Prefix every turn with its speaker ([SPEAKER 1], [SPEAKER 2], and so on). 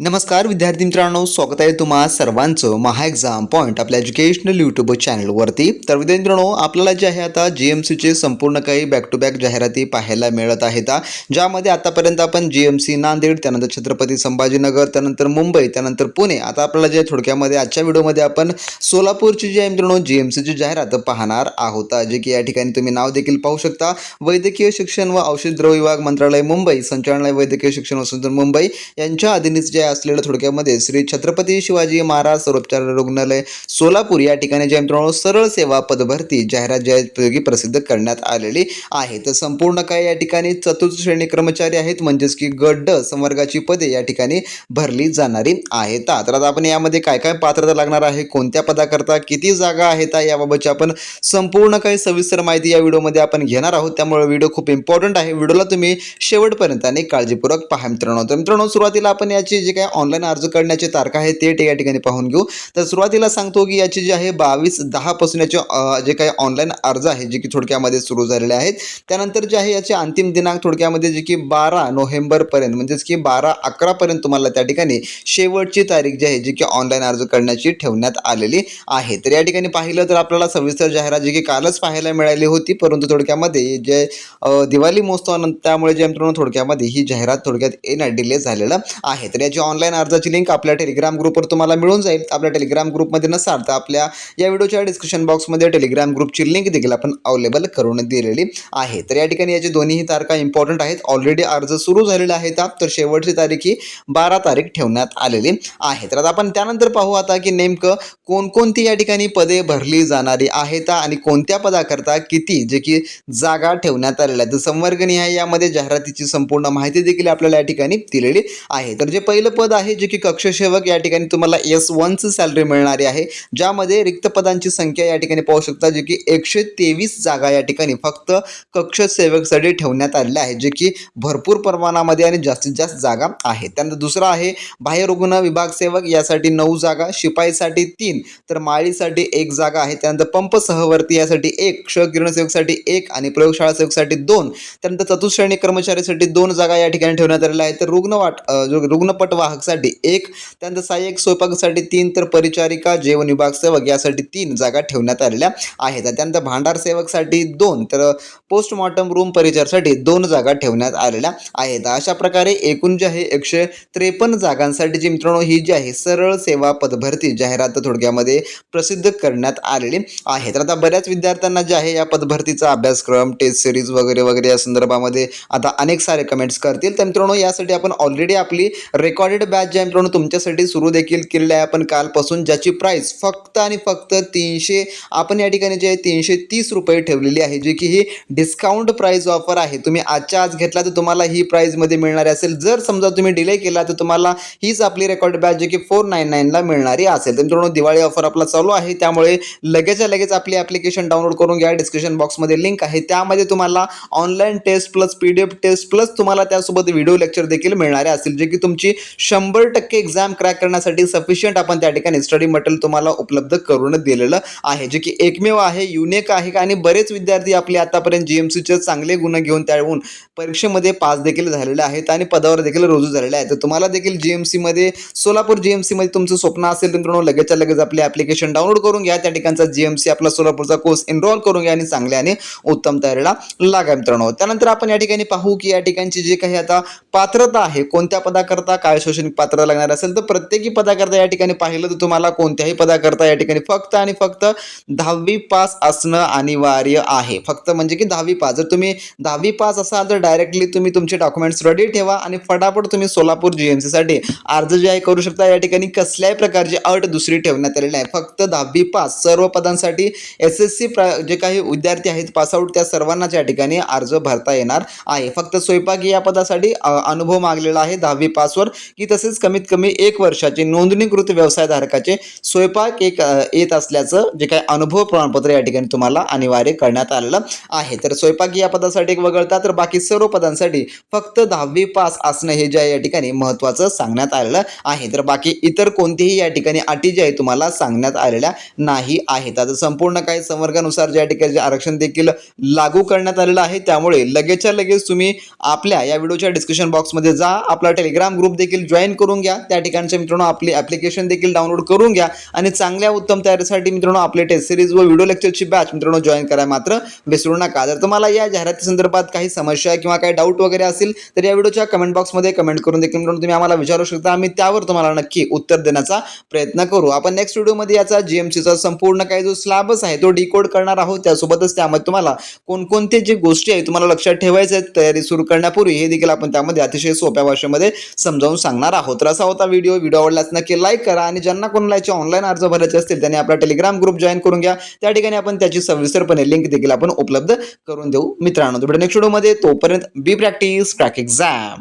[SPEAKER 1] नमस्कार विद्यार्थी मित्रांनो. स्वागत आहे तुम्हा सर्वांचं महा एक्झाम पॉईंट आपल्या एज्युकेशनल यूट्यूब चॅनलवरती तर विद्यार्थी मित्रांनो आपल्याला जे आहे आता जी एम सीचे संपूर्ण काही बॅक टू बॅक जाहिराती पाहायला मिळत आहेत. ज्यामध्ये आतापर्यंत आपण जी एम सी नांदेड त्यानंतर छत्रपती संभाजीनगर त्यानंतर मुंबई त्यानंतर पुणे. आता आपल्याला जे थोडक्यामध्ये आजच्या व्हिडिओमध्ये आपण सोलापूरची जी आहे मित्रांनो जी एम सीची जाहिरात पाहणार आहोत. जे की या ठिकाणी तुम्ही नाव देखील पाहू शकता. वैद्यकीय शिक्षण व औषध द्रव्य विभाग मंत्रालय मुंबई संचालनालय वैद्यकीय शिक्षण व संशोधन मुंबई यांच्या अधीनच जे असलेलं थोडक्यामध्ये श्री छत्रपती शिवाजी महाराज सर्वोपचार रुग्णालय सोलापूर या ठिकाणी जे मित्रांनो सरळ सेवा पदभरती जाहिरात जाहीरपैकी प्रसिद्ध करण्यात आलेली आहे. तर संपूर्ण काय या ठिकाणी चतुर्थ श्रेणी कर्मचारी आहेत म्हणजेच की गड्ड संवर्गाची पदे या ठिकाणी भरली जाणारी आहेत. तर आता आपण यामध्ये काय काय पात्रता लागणार आहे कोणत्या पदाकरता किती जागा आहेत याबाबतची आपण संपूर्ण काही सविस्तर माहिती या व्हिडिओमध्ये आपण घेणार आहोत. त्यामुळे व्हिडिओ खूप इम्पॉर्टंट आहे. व्हिडिओला तुम्ही शेवटपर्यंत आणि काळजीपूर्वक पहा मित्रांनो. तर मित्रांनो सुरुवातीला आपण याची जे काय ऑनलाईन अर्ज करण्याची तारखा आहे ते या ठिकाणी पाहून घेऊ. तर सुरुवातीला सांगतो की याची जी आहे बावीस दहापासून याचे जे काही ऑनलाईन अर्ज आहे जे की थोडक्यामध्ये सुरू झालेले आहेत त्यानंतर जे आहे याचे अंतिम दिनांक थोडक्यामध्ये जे की बारा नोव्हेंबरपर्यंत म्हणजेच की बारा अकरापर्यंत तुम्हाला त्या ठिकाणी शेवटची तारीख जी आहे जी की ऑनलाईन अर्ज करण्याची ठेवण्यात आलेली आहे. तर या ठिकाणी पाहिलं तर आपल्याला सविस्तर जाहिरात जी की कालच पाहायला मिळाली होती परंतु थोडक्यामध्ये जे दिवाळी महोत्सवानंतर त्यामुळे जे मित्रांनो थोडक्यामध्ये ही जाहिरात थोडक्यात येणं डिले झालेलं आहे. तर याची ऑनलाईन अर्जाची लिंक आपल्या टेलिग्राम ग्रुपवर तुम्हाला मिळून जाईल. आपल्या टेलिग्राम ग्रुपमध्ये नसाल तर आपल्या या व्हिडिओच्या डिस्क्रिप्शन बॉक्समध्ये टेलिग्राम ग्रुपची लिंक देखील आपण अवेलेबल करून दिलेली आहे. तर या ठिकाणी याची दोन्ही तारखा इम्पॉर्टंट आहेत. ऑलरेडी अर्ज सुरू झालेला आहेत तर शेवटची तारीख ही बारा तारीख ठेवण्यात आलेली आहे. तर आता आपण त्यानंतर पाहू आता की नेमकं कोणकोणती या ठिकाणी पदे भरली जाणारी आहेत आणि कोणत्या पदाकरता किती जे की जागा ठेवण्यात आलेल्या आहेत. तर संवर्गनिहाय यामध्ये जाहिरातीची संपूर्ण माहिती देखील आपल्याला या ठिकाणी दिलेली आहे. तर जे पहिलं पद आहे जे की कक्षसेवक या ठिकाणी तुम्हाला एस वनचं सॅलरी मिळणारी आहे. ज्यामध्ये रिक्त पदांची संख्या या ठिकाणी पाहू शकता जे की एकशे तेवीस जागा या ठिकाणी फक्त कक्षसेवकसाठी ठेवण्यात आलेल्या आहेत जे की भरपूर प्रमाणामध्ये आणि जास्तीत जास्त जागा आहे त्यानंतर दुसरा आहे बाह्य रुग्ण विभाग सेवक यासाठी नऊ जागा शिपाईसाठी तीन तर माळीसाठी एक जागा आहे. त्यानंतर पंप सहवर्ती यासाठी एक क्षकिरण सेवकसाठी एक आणि प्रयोगशाळा सेवकसाठी दोन. त्यानंतर चतुश्रेणी कर्मचारीसाठी दोन जागा या ठिकाणी ठेवण्यात आलेल्या आहेत. तर रुग्णवाट अ, जो रुग्णपट वाहकसाठी एक त्यानंतर सहाय्यक स्वयंपाकासाठी तीन तर परिचारिका जेवण विभाग सेवक यासाठी तीन जागा ठेवण्यात आलेल्या आहेत. त्यानंतर भांडार सेवकसाठी दोन तर पोस्टमॉर्टम रूम परिचारसाठी दोन जागा ठेवण्यात आलेल्या आहेत. अशा प्रकारे एकूण जे आहे एकशे त्रेपन्न जागांसाठी जी मित्रांनो ही जी आहे सरळ सेवा पदभरती जाहिरात थोडक्यामध्ये प्रसिद्ध करण्यात आलेली आहे. तर आता बऱ्याच विद्यार्थ्यांना जे आहे या पदभरतीचा अभ्यासक्रम टेस्ट सिरीज वगैरे वगैरे या संदर्भामध्ये आता अनेक सारे कमेंट्स करतील. तर मित्रांनो यासाठी आपण ऑलरेडी आपली रेकॉर्ड रेकॉर्डेड बॅच जे आहे मित्रांनो तुमच्यासाठी सुरू देखील केलेलं आहे आपण कालपासून ज्याची प्राईस फक्त आणि फक्त तीनशे आपण या ठिकाणी जे आहे तीनशे तीस रुपये ठेवलेली आहे जी की ही डिस्काउंट प्राईज ऑफर आहे. तुम्ही आजच्या आज घेतला तर तुम्हाला ही प्राईजमध्ये मिळणारी असेल. जर समजा तुम्ही डिले केला तर तुम्हाला हीच आपली रेकॉर्ड बॅच जी की फोर नाईन नाईनला मिळणारी असेल. तर मित्रांनो दिवाळी ऑफर आपला चालू आहे. त्यामुळे लगेचच्या लगेच आपली ॲप्लिकेशन डाउनलोड करून घ्या. डिस्क्रिप्शन बॉक्समध्ये लिंक आहे. त्यामध्ये तुम्हाला online test plus P D F test plus तुम्हाला त्यासोबत व्हिडिओ लेक्चर देखील मिळणारे असतील जे की तुमची शंभर टक्के एक्झाम क्रॅक करण्यासाठी सफिशियंट आपण त्या ठिकाणी स्टडी मटेरियल तुम्हाला उपलब्ध करून दिलेलं आहे. जे की एकमेव आहे युनिक आहे आणि बरेच विद्यार्थी आपले आतापर्यंत जी एम सीचे चांगले गुण घेऊन त्याहून परीक्षेमध्ये पास देखील झालेले आहेत आणि पदावर देखील रुजू झालेले आहेत. तर तुम्हाला देखील जी एम सीमध्ये सोलापूर जी एम सीमध्ये तुमचं स्वप्न असेल तर मित्रांनो लगेचच्या लगेच आपली ॲप्लिकेशन डाउनलोड करून घ्या. त्या ठिकाणचा जी एम सी आपला सोलापूरचा कोर्स एनरोल करून घ्या आणि चांगल्या आणि उत्तम तयारीला लागा मित्रांनो. त्यानंतर आपण या ठिकाणी पाहू की या ठिकाणची जे काही आता पात्रता आहे कोणत्या पदाकरता काय शैक्षणिक पात्रता लागणार असेल तर प्रत्येकी पदाकरता या ठिकाणी पाहिलं तर तुम्हाला कोणत्याही पदाकरता या ठिकाणी फक्त आणि फक्त दहावी पास असणं अनिवार्य आहे. फक्त म्हणजे की दहावी पास. जर तुम्ही दहावी पास असाल तर डायरेक्टली तुम्ही तुमचे डॉक्युमेंट्स रेडी ठेवा आणि फटाफट तुम्ही सोलापूर जी एम सीसाठी अर्ज जे आहे करू शकता. या ठिकाणी कसल्याही प्रकारची अट दुसरी ठेवण्यात आलेली आहे फक्त दहावी पास. सर्व पदांसाठी एस एस सी जे काही विद्यार्थी आहेत पासआउट त्या सर्वांनाच या ठिकाणी अर्ज भरता येणार आहे. फक्त स्वयंपाकी या पदासाठी अनुभव मागलेला आहे दहावी पासवर. की तसेच कमीत कमी एक वर्षाचे नोंदणीकृत व्यवसायधारकाचे स्वयंपाक एक येत असल्याचं जे काही अनुभव प्रमाणपत्र या ठिकाणी तुम्हाला अनिवार्य करण्यात आलेलं आहे. तर स्वयंपाक या पदासाठी एक वगळता तर बाकी सर्व पदांसाठी फक्त दहावी पास असणं हे जे आहे या ठिकाणी महत्त्वाचं सांगण्यात आलेलं आहे. तर बाकी इतर कोणतीही या ठिकाणी अटी जे आहे तुम्हाला सांगण्यात आलेल्या नाही आहेत. आता संपूर्ण काही संवर्गानुसार ज्या ठिकाणी जे आरक्षण देखील लागू करण्यात आलेलं आहे त्यामुळे लगेचच्या लगेच तुम्ही आपल्या या व्हिडिओच्या डिस्क्रिप्शन बॉक्समध्ये जा. आपला टेलिग्राम ग्रुप देखील जॉईन करून घ्या. त्या ठिकाणचे मित्रांनो आपली ॲप्लिकेशन देखील डाउनलोड करून घ्या. आणि चांगल्या उत्तम तयारीसाठी मित्रांनो आपले टेस्ट सिरीज व व्हिडिओ लेक्चरची बॅच मित्रांनो जॉईन करा. मात्र विसरू नका जर तुम्हाला या जाहिराती संदर्भात काही समस्या किंवा काही डाऊट वगैरे असेल तर या व्हिडिओच्या कमेंट बॉक्समध्ये कमेंट करून देखील मित्रांनो तुम्ही आम्हाला विचारू शकता. आम्ही त्यावर तुम्हाला नक्की उत्तर देण्याचा प्रयत्न करू. आपण नेक्स्ट व्हिडिओमध्ये याचा जीएमसीचा संपूर्ण काही जो स्लॅबच आहे तो डिकोड करणार आहोत. त्यासोबतच त्यामध्ये तुम्हाला कोणकोणते जे गोष्टी आहेत तुम्हाला लक्षात ठेवायचे आहेत तयारी सुरू करण्यापूर्वी हे देखील आपण त्यामध्ये अतिशय सोप्या भाषेमध्ये समजावून सांगणार आहोत. तर असा होता व्हिडिओ. व्हिडिओ आवडल्यास नक्की लाईक करा आणि ज्यांना कोणाला याचे ऑनलाईन अर्ज भरायचे असतील त्यांनी आपला टेलिग्राम ग्रुप जॉईन करून घ्या. त्या ठिकाणी आपण त्याची सविस्तरपणे लिंक देखील आपण उपलब्ध करून देऊ मित्रांनो. नेक्स्ट व्हिडिओमध्ये तोपर्यंत बी प्रॅक्टिस क्रॅक एक्झाम